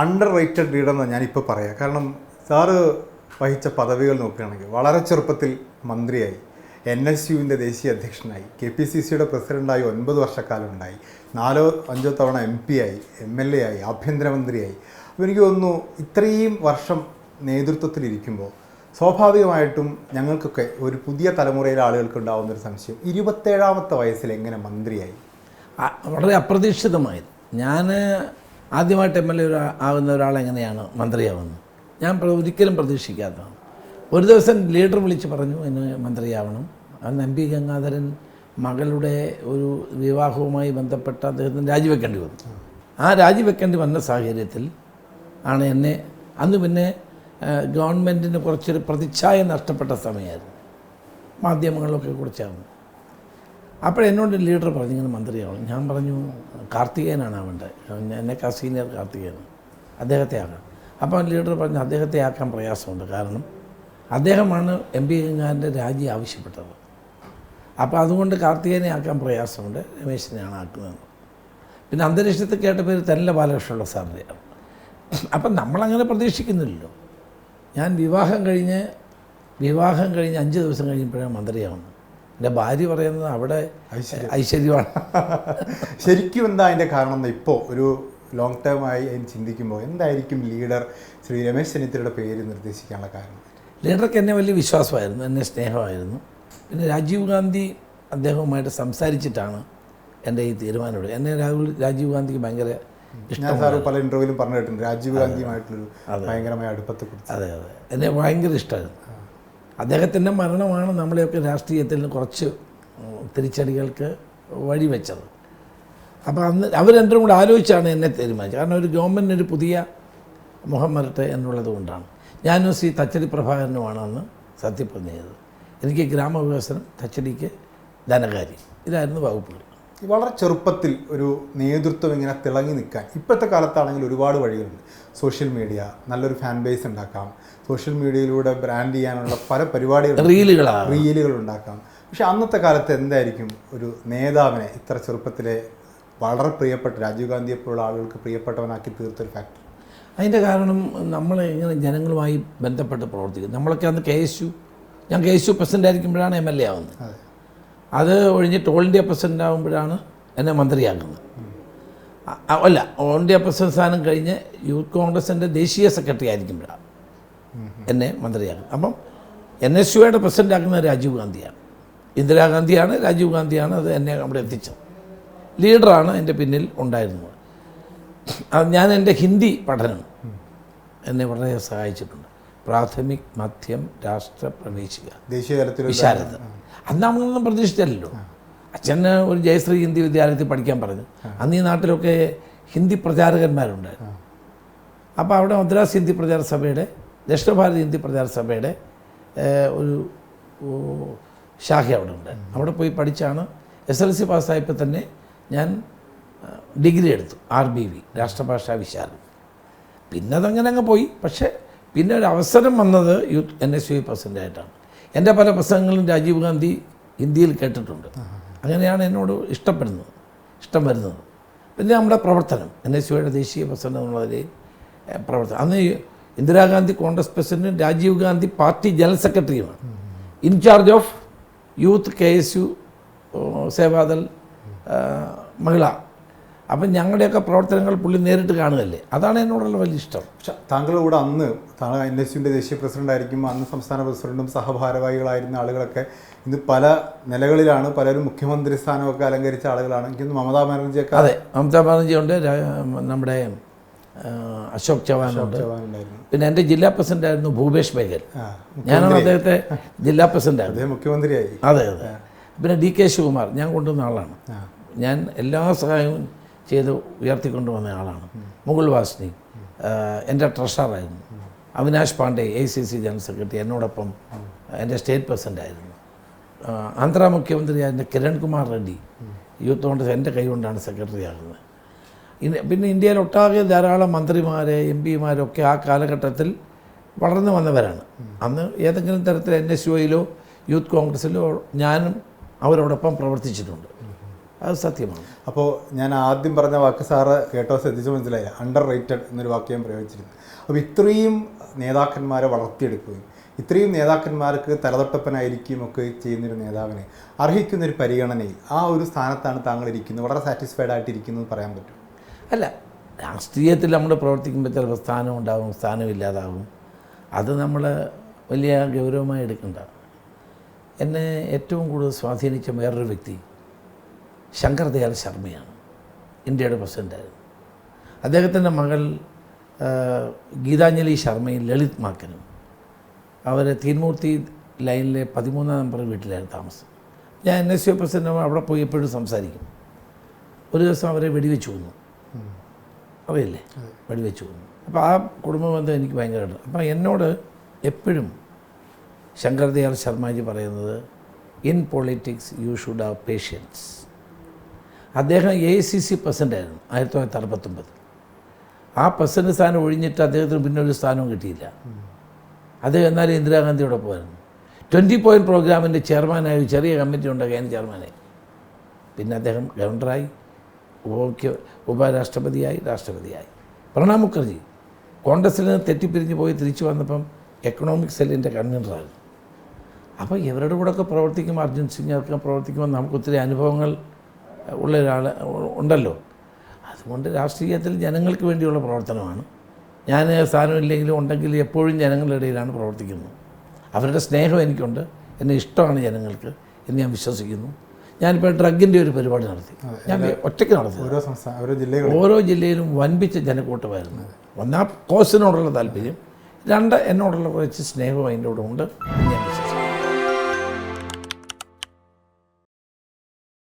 Under rated leader എന്ന് ഞാനിപ്പോൾ പറയാം. കാരണം സാറ് വഹിച്ച പദവികൾ നോക്കുകയാണെങ്കിൽ വളരെ ചെറുപ്പത്തിൽ മന്ത്രിയായി എൻ എസ് യുവിന്റെ ദേശീയ അധ്യക്ഷനായി കെ പി സി സിയുടെ പ്രസിഡന്റായി ഒൻപത് വർഷക്കാലം ഉണ്ടായി നാലോ അഞ്ചോ തവണ എം പി ആയി എം എൽ എ ആയി ആഭ്യന്തരമന്ത്രിയായി. അപ്പോൾ എനിക്ക് തോന്നുന്നു ഇത്രയും വർഷം നേതൃത്വത്തിലിരിക്കുമ്പോൾ സ്വാഭാവികമായിട്ടും ഞങ്ങൾക്കൊക്കെ ഒരു പുതിയ തലമുറയിലെ ആളുകൾക്ക് ഉണ്ടാകുന്നൊരു സംശയം ഇരുപത്തേഴാമത്തെ വയസ്സിൽ എങ്ങനെ മന്ത്രിയായി? വളരെ അപ്രതീക്ഷിതമായത്. ഞാൻ ആദ്യമായിട്ട് എം എൽ എ ആവുന്ന ഒരാൾ എങ്ങനെയാണ് മന്ത്രിയാവുന്നത്? ഞാൻ ഒരിക്കലും പ്രതീക്ഷിക്കാത്തതാണ്. ഒരു ദിവസം ലീഡർ വിളിച്ച് പറഞ്ഞു എന്നെ മന്ത്രിയാവണം. അന്ന് എം പി ഗംഗാധരൻ മകളുടെ ഒരു വിവാഹവുമായി ബന്ധപ്പെട്ട അദ്ദേഹത്തിന് രാജിവെക്കേണ്ടി വന്നു. ആ രാജിവെക്കേണ്ടി വന്ന സാഹചര്യത്തിൽ ആണ് എന്നെ അന്ന് പിന്നെ ഗവൺമെന്റിന് കുറച്ചൊരു പ്രതിച്ഛായ നഷ്ടപ്പെട്ട സമയമായിരുന്നു. മാധ്യമങ്ങളിലൊക്കെ കുറിച്ചായിരുന്നു അപ്പോൾ എന്നോട് ലീഡർ പറഞ്ഞു ഇങ്ങനെ മന്ത്രിയാവണം. ഞാൻ പറഞ്ഞു കാർത്തികേനാണ് ആവേണ്ടത് എന്നെക്കാ സീനിയർ കാർത്തികേയനാണ് അദ്ദേഹത്തെ ആക്കാം. അപ്പോൾ ലീഡർ പറഞ്ഞു അദ്ദേഹത്തെ ആക്കാൻ പ്രയാസമുണ്ട്. കാരണം അദ്ദേഹമാണ് എം പി ഗംഗാറിന്റെ രാജി ആവശ്യപ്പെട്ടത്. അപ്പോൾ അതുകൊണ്ട് കാർത്തികേയനെ ആക്കാൻ പ്രയാസമുണ്ട്. രമേശിനെയാണ് ആക്കുന്നത്. പിന്നെ അന്തരീക്ഷത്തിൽ കേട്ട പേര് തെല്ല ബാലകൃഷ്ണനുള്ള സാറിന്റെയാണ് അപ്പം നമ്മളങ്ങനെ പ്രതീക്ഷിക്കുന്നില്ലല്ലോ. ഞാൻ വിവാഹം കഴിഞ്ഞ് വിവാഹം കഴിഞ്ഞ് അഞ്ച് ദിവസം കഴിഞ്ഞപ്പോഴാണ് മന്ത്രിയാവുന്നത്. എന്റെ ഭാര്യ പറയുന്നത് അവിടെ ഐശ്വര്യമാണ്. ശരിക്കും എന്താ അതിന്റെ കാരണം എന്ന് ഇപ്പോൾ ഒരു ലോങ് ടേം ആയി അതിന് ചിന്തിക്കുമ്പോൾ എന്തായിരിക്കും ലീഡർ ശ്രീ രമേശ് ചെന്നിത്തലയുടെ പേര് നിർദ്ദേശിക്കാനുള്ള കാരണം? ലീഡർക്ക് എന്നെ വലിയ വിശ്വാസമായിരുന്നു എന്നെ സ്നേഹമായിരുന്നു. പിന്നെ രാജീവ് ഗാന്ധി അദ്ദേഹവുമായിട്ട് സംസാരിച്ചിട്ടാണ് എന്റെ ഈ തീരുമാനമുള്ളത് എന്നെ രാഹുൽ രാജീവ് ഗാന്ധിക്ക് ഭയങ്കര ഇഷ്ടം ഞാൻ സാറ് പല ഇന്റർവ്യൂലും പറഞ്ഞു കേട്ടിട്ടുണ്ട് രാജീവ് ഗാന്ധിയുമായിട്ടുള്ളൊരു ഭയങ്കരമായ അടുപ്പത്തെ കുറിച്ച് അതെ അതെ. എന്നെ ഭയങ്കര ഇഷ്ടമായിരുന്നു. അദ്ദേഹത്തിന്റെ മരണമാണ് നമ്മളെയൊക്കെ രാഷ്ട്രീയത്തിൽ കുറച്ച് തിരിച്ചടികൾക്ക് വഴിവെച്ചത് അപ്പോൾ അന്ന് അവർ രണ്ടും കൂടെ ആലോചിച്ചാണ് എന്നെ തീരുമാനിച്ചത്. കാരണം ഒരു ഗവൺമെന്റിന് ഒരു പുതിയ മുഖം വരട്ടെ എന്നുള്ളത് കൊണ്ടാണ്. ഞാനും ശ്രീ തച്ചടി പ്രഭാകരനുമാണ് അന്ന് സത്യപ്രതിജ്ഞ ചെയ്തത്. എനിക്ക് ഗ്രാമവികസനം തച്ചടിക്ക് ധനകാര്യം ഇതായിരുന്നു വകുപ്പുകൾ. വളരെ ചെറുപ്പത്തിൽ ഒരു നേതൃത്വം ഇങ്ങനെ തിളങ്ങി നിൽക്കാൻ. ഇപ്പോഴത്തെ കാലത്താണെങ്കിൽ ഒരുപാട് വഴികളുണ്ട്. സോഷ്യൽ മീഡിയ നല്ലൊരു ഫാൻ ബേസ് ഉണ്ടാക്കാം. സോഷ്യൽ മീഡിയയിലൂടെ ബ്രാൻഡ് ചെയ്യാനുള്ള പല പരിപാടികൾ റീലുകൾ റീലുകൾ ഉണ്ടാക്കാം. പക്ഷെ അന്നത്തെ കാലത്ത് എന്തായിരിക്കും ഒരു നേതാവിനെ ഇത്ര ചെറുപ്പത്തിലെ വളരെ പ്രിയപ്പെട്ട രാജീവ് ഗാന്ധിയെ പോലുള്ള ആളുകൾക്ക് പ്രിയപ്പെട്ടവനാക്കി തീർത്തൊരു ഫാക്ടർ അതിന്റെ കാരണം നമ്മൾ ഇങ്ങനെ ജനങ്ങളുമായി ബന്ധപ്പെട്ട് പ്രവർത്തിക്കും നമ്മളൊക്കെ അന്ന് കെ എസ് യു ഞാൻ കെ എസ് യു പ്രസിഡന്റ് ആയിരിക്കുമ്പോഴാണ് എം എൽ എ ആവുന്നത്. അതെ ഒഴിഞ്ഞിട്ട് ഓൾ ഇന്ത്യ പ്രസിഡന്റ് ആകുമ്പോഴാണ് എന്നെ മന്ത്രിയാക്കുന്നത്. അല്ല ഓൾ ഇന്ത്യ പ്രസിഡന്റ് സ്ഥാനം കഴിഞ്ഞ് യൂത്ത് കോൺഗ്രസിന്റെ ദേശീയ സെക്രട്ടറി ആയിരിക്കുമ്പോഴാണ് എന്നെ മന്ത്രിയാക്കുന്നത്. അപ്പം എൻ എസ് യുയുടെ പ്രസിഡന്റ് ആക്കുന്നത് രാജീവ് ഗാന്ധിയാണ്. ഇന്ദിരാഗാന്ധിയാണ് രാജീവ് ഗാന്ധിയാണ് അത് എന്നെ അവിടെ എത്തിച്ചത്. ലീഡറാണ് എന്റെ പിന്നിൽ ഉണ്ടായിരുന്നത്. അത് ഞാൻ എന്റെ ഹിന്ദി പഠനം എന്നെ വളരെ സഹായിച്ചിട്ടുണ്ട്. പ്രാഥമിക് മധ്യം രാഷ്ട്ര പ്രവേശിക. ദേശീയതലത്തിൽ വിശാലത. അന്ന് നമ്മളൊന്നും പ്രതീക്ഷിച്ചല്ലോ അച്ഛന് ഒരു ജയശ്രീ ഹിന്ദി വിദ്യാലയത്തിൽ പഠിക്കാൻ പറഞ്ഞു. അന്ന് ഈ നാട്ടിലൊക്കെ ഹിന്ദി പ്രചാരകന്മാരുണ്ടായിരുന്നു അപ്പോൾ അവിടെ മദ്രാസ് ഹിന്ദി പ്രചാര സഭയുടെ ദക്ഷിണ ഭാരത ഹിന്ദി പ്രചാര സഭയുടെ ഒരു ശാഖ അവിടെ ഉണ്ട്. അവിടെ പോയി പഠിച്ചാണ് എസ് എൽ സി പാസ്സായപ്പോൾ തന്നെ ഞാൻ ഡിഗ്രി എടുത്തു. ആർ ബി വി രാഷ്ട്രഭാഷാ വിശാലം. പിന്നെ അതങ്ങനെ അങ്ങ് പോയി. പക്ഷേ പിന്നെ ഒരു അവസരം വന്നത് യൂത്ത് എൻ എസ് യു പ്രസിഡന്റായിട്ടാണ് എന്റെ പല പ്രസംഗങ്ങളും രാജീവ് ഗാന്ധി ഹിന്ദിയിൽ കേട്ടിട്ടുണ്ട്. അങ്ങനെയാണ് എന്നോട് ഇഷ്ടപ്പെടുന്നത് ഇഷ്ടം വരുന്നത്. പിന്നെ നമ്മുടെ പ്രവർത്തനം എൻ എസ് യുയുടെ ദേശീയ പ്രസിഡന്റ് എന്നുള്ള നിലയിൽ പ്രവർത്തനം. അന്ന് ഇന്ദിരാഗാന്ധി കോൺഗ്രസ് പ്രസിഡന്റും Rajiv Gandhi party general സെക്രട്ടറിയുമാണ്. In charge of youth K S U Seva Dal മഹിള. അപ്പം ഞങ്ങളുടെയൊക്കെ പ്രവർത്തനങ്ങൾ പുള്ളി നേരിട്ട് കാണുകയല്ലേ? അതാണ് എന്നോടുള്ള വലിയ ഇഷ്ടം. പക്ഷേ താങ്കളുടെ കൂടെ അന്ന് താങ്കൾ എൻ എസ് യുവിന്റെ ദേശീയ പ്രസിഡന്റ് ആയിരിക്കും അന്ന് സംസ്ഥാന പ്രസിഡന്റും സഹഭാരവാഹികളായിരുന്ന ആളുകളൊക്കെ ഇന്ന് പല നിലകളിലാണ് പലരും മുഖ്യമന്ത്രി സ്ഥാനമൊക്കെ അലങ്കരിച്ച ആളുകളാണ്. എനിക്ക് തോന്നുന്നു മമതാ ബാനർജിയൊക്കെ അതെ മമതാ ബാനർജി ഉണ്ട് നമ്മുടെ അശോക് ചവാൻ ഉണ്ട് പിന്നെ എന്റെ ജില്ലാ പ്രസിഡന്റ് ആയിരുന്നു ഭൂപേഷ് ബേഗൽ. ഞാനാണ് അദ്ദേഹത്തെ ജില്ലാ പ്രസിഡന്റ് അദ്ദേഹം മുഖ്യമന്ത്രിയായി. അതെ അതെ. പിന്നെ ഡി കെ ശിവകുമാർ ഞാൻ കൊണ്ടുവന്ന ആളാണ്. ഞാൻ എല്ലാ സഹായവും ചെയ്ത് ഉയർത്തിക്കൊണ്ടുവന്ന ആളാണ്. മുകുൾ വാസ്നി എന്റെ ട്രഷറായിരുന്നു. Avinash Pandey A C C general secretary എന്നോടൊപ്പം എന്റെ സ്റ്റേറ്റ് പ്രസിഡന്റ് ആയിരുന്നു ആന്ധ്ര മുഖ്യമന്ത്രിയായിരുന്ന കിരൺകുമാർ റെഡ്ഡി യൂത്ത് കോൺഗ്രസ് എന്റെ കൈകൊണ്ടാണ് സെക്രട്ടറി ആകുന്നത്. പിന്നെ ഇന്ത്യയിൽ ഒട്ടാകെ ധാരാളം മന്ത്രിമാരെ എം പിമാരൊക്കെ ആ കാലഘട്ടത്തിൽ വളർന്നു വന്നവരാണ്. അന്ന് ഏതെങ്കിലും തരത്തിൽ എൻ എസ് യുയിലോ യൂത്ത് കോൺഗ്രസ്സിലോ ഞാനും അവരോടൊപ്പം പ്രവർത്തിച്ചിട്ടുണ്ട്. അത് സത്യമാണ്. അപ്പോൾ ഞാൻ ആദ്യം പറഞ്ഞ വാക്ക് സാറ് കേട്ടോ ശ്രദ്ധിച്ച് മനസ്സിലായി അണ്ടർ റേറ്റഡ് എന്നൊരു വാക്ക് ഞാൻ പ്രയോഗിച്ചിരുന്നു. അപ്പോൾ ഇത്രയും നേതാക്കന്മാരെ വളർത്തിയെടുക്കുകയും ഇത്രയും നേതാക്കന്മാർക്ക് തലതൊട്ടപ്പനായിരിക്കും ഒക്കെ ചെയ്യുന്നൊരു നേതാവിനെ അർഹിക്കുന്നൊരു പരിഗണനയിൽ ആ ഒരു സ്ഥാനത്താണ് താങ്കൾ ഇരിക്കുന്നത്. വളരെ സാറ്റിസ്ഫൈഡ് ആയിട്ടിരിക്കുന്നത് പറയാൻ പറ്റും. അല്ല രാഷ്ട്രീയത്തിൽ നമ്മൾ പ്രവർത്തിക്കുമ്പോൾ ചിലപ്പോൾ സ്ഥാനം ഉണ്ടാകും സ്ഥാനമില്ലാതാകും അത് നമ്മൾ വലിയ ഗൗരവമായി എടുക്കേണ്ട. എന്നെ ഏറ്റവും കൂടുതൽ സ്വാധീനിച്ച വേറൊരു വ്യക്തി ശങ്കർ ദയാൽ ശർമ്മയാണ്. ഇന്ത്യയുടെ പ്രസിഡന്റായിരുന്നു അദ്ദേഹത്തിന്റെ മകൾ ഗീതാഞ്ജലി ശർമ്മയും ലളിത് മാക്കനും. അവർ തീൻമൂർത്തി ലൈനിലെ പതിമൂന്നാം നമ്പർ വീട്ടിലായിരുന്നു താമസം. ഞാൻ എൻ എസ് യു പ്രസിഡന്റ് അവിടെ പോയി എപ്പോഴും സംസാരിക്കും. ഒരു ദിവസം അവരെ വെടിവെച്ച് കൊന്നു. അറിയില്ലേ? വെടിവെച്ച് കൊന്നു. അപ്പോൾ ആ കുടുംബ ബന്ധം എനിക്ക് ഭയങ്കര അപ്പോൾ എന്നോട് എപ്പോഴും ശങ്കർ ദയാൽ ശർമാജി പറയുന്നത് in politics you should have patience അദ്ദേഹം എ സി സി പ്രസിഡന്റായിരുന്നു ആയിരത്തി തൊള്ളായിരത്തി അറുപത്തൊമ്പത് ആ പ്രസിഡന്റ് സ്ഥാനം ഒഴിഞ്ഞിട്ട് അദ്ദേഹത്തിന് പിന്നെ ഒരു സ്ഥാനവും കിട്ടിയില്ല. അദ്ദേഹം എന്നാലും ഇന്ദിരാഗാന്ധിയോടെ പോയിരുന്നു ട്വന്റി പോയിന്റ് പ്രോഗ്രാമിന്റെ ചെയർമാനായി ഒരു ചെറിയ കമ്മിറ്റി ഉണ്ടാക്കി അതിന് ചെയർമാനായി പിന്നെ അദ്ദേഹം ഗവർണറായി ഉപമുഖ്യ ഉപരാഷ്ട്രപതിയായി രാഷ്ട്രപതിയായി. പ്രണാബ് മുഖർജി കോൺഗ്രസ്സിൽ നിന്ന് തെറ്റിപ്പിരിഞ്ഞ് പോയി തിരിച്ചു വന്നപ്പം എക്കണോമിക് സെല്ലിന്റെ കൺവീനറായിരുന്നു അപ്പോൾ ഇവരുടെ കൂടെയൊക്കെ പ്രവർത്തിക്കുമ്പോൾ അർജുൻ സിംഗ് ഒക്കെ പ്രവർത്തിക്കുമ്പോൾ നമുക്ക് ഒത്തിരി അനുഭവങ്ങൾ ഉള്ള ഒരാൾ ഉണ്ടല്ലോ. അതുകൊണ്ട് രാഷ്ട്രീയത്തിൽ ജനങ്ങൾക്ക് വേണ്ടിയുള്ള പ്രവർത്തനമാണ്. ഞാൻ സ്ഥാനമില്ലെങ്കിലും ഉണ്ടെങ്കിൽ എപ്പോഴും ജനങ്ങളുടെ ഇടയിലാണ് പ്രവർത്തിക്കുന്നത്. അവരുടെ സ്നേഹം എനിക്കുണ്ട്. എന്നെ ഇഷ്ടമാണ് ജനങ്ങൾക്ക് എന്ന് ഞാൻ വിശ്വസിക്കുന്നു. ഞാനിപ്പോൾ ഡ്രഗിന്റെ ഒരു പരിപാടി നടത്തി. ഞാൻ ഒറ്റയ്ക്ക് നടത്തി. ഓരോ സംസ്ഥാന ഓരോ ജില്ലയിലും വൻപിച്ച ജനക്കൂട്ടമായിരുന്നു. ഒന്നാ കോസിനോടുള്ള താല്പര്യം രണ്ട് എന്നോടുള്ള കുറച്ച് സ്നേഹവും അതിന്റെ കൂടെ ഉണ്ട് ഞാൻ